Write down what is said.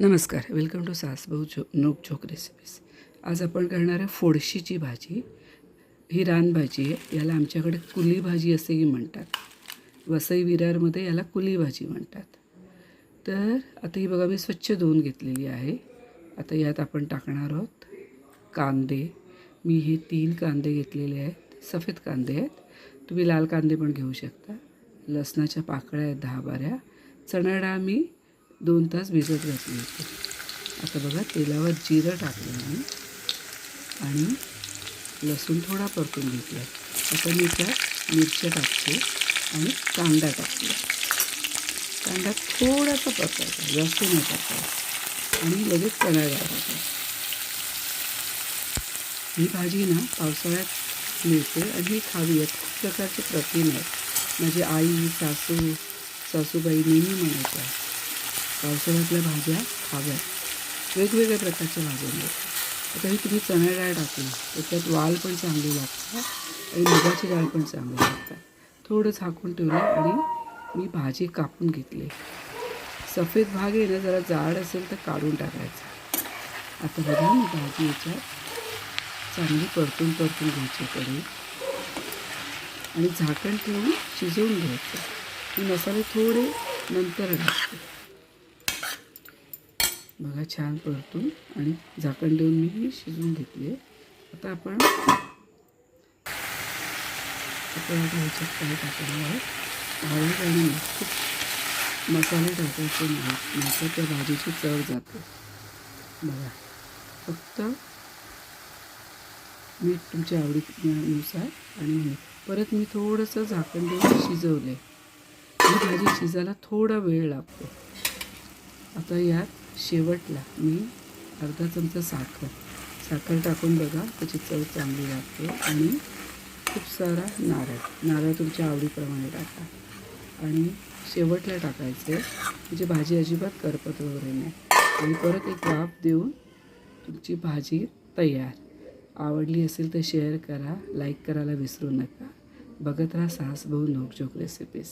नमस्कार welcome to सासभाऊ झो नोक झोक रेसिपीज आज आपण करणार आहे फोडशीची भाजी. ही रानभाजी आहे याला आमच्याकडे कुली भाजी असेही म्हणतात. वसई विरारमध्ये याला कुली भाजी म्हणतात. तर आता ही बघा मी स्वच्छ धुवून घेतलेली आहे. आता यात आपण टाकणार आहोत कांदे. मी हे तीन कांदे घेतलेले आहेत. सफेद कांदे आहेत. तुम्ही लाल कांदे पण घेऊ शकता. लसणाच्या पाकळ्या आहेत दहा बाऱ्या. चणाडा मी दोन तास भिजत घातली होती. आता बघा तेलावर जिरं टाकलं मी आणि लसूण थोडा परतून घेतला. आता मी त्यात मिरच्या टाकते आणि कांदा टाकला कांदा थोडासा परतायचा जास्त नाही टाकायचा आणि लगेच चणा टाकायचा. ही भाजी ना पावसाळ्यात मिळते आणि ही खावी आहेत खूप प्रकारचे प्रथिन आहेत. माझी आई सासू सासूबाई नेहमी म्हणायच्या पावसाळ्यातल्या भाज्या खाव्यात वेगवेगळ्या प्रकारच्या भाज्या मिळतात आता ही तुम्ही चणा डाळ टाकली त्याच्यात वाल पण चांगली लागतात आणि मुगाची डाळ पण चांगली लागतात. थोडं झाकून ठेवलं आणि मी भाजी कापून घेतली. सफेद भाग आहे ना जरा जाड असेल तर काढून टाकायचा. आता बघा मी भाजी याच्यात चांगली परतून परतून घ्यायची करून आणि झाकण ठेवून शिजवून घ्यायचं. मी मसाले थोडे नंतर टाकते बघा छान परतून आणि झाकण देऊन मी ही शिजवून घेतली आहे. आता आपण ह्याच्यात काय टाकणार आहोत हळद आणि खूप मसाले टाकायचे नाहीत नाहीतर त्या भाजीची चव जाते. बघा फक्त मीठ तुमच्या आवडीनुसार आणि परत मी थोडंसं झाकण देऊन शिजवले ही भाजी शिजायला थोडा वेळ लागतो. आता यात शेवटला मी अर्धा चमचा साखर. साखर टाकून बघा त्याची चव चांगली लागते. आणि खूप सारा नारळ. नारळ तुमच्या आवडीप्रमाणे टाका. आणि शेवटला टाकायचे. म्हणजे भाजी अजिबात करपत वगैरे नाही. आणि परत एक वाफ देऊन तुमची भाजी तयार. आवडली असेल तर शेअर करा लाईक करायला विसरू नका. बघत राहा सास भाऊ नोकझोक रेसिपीज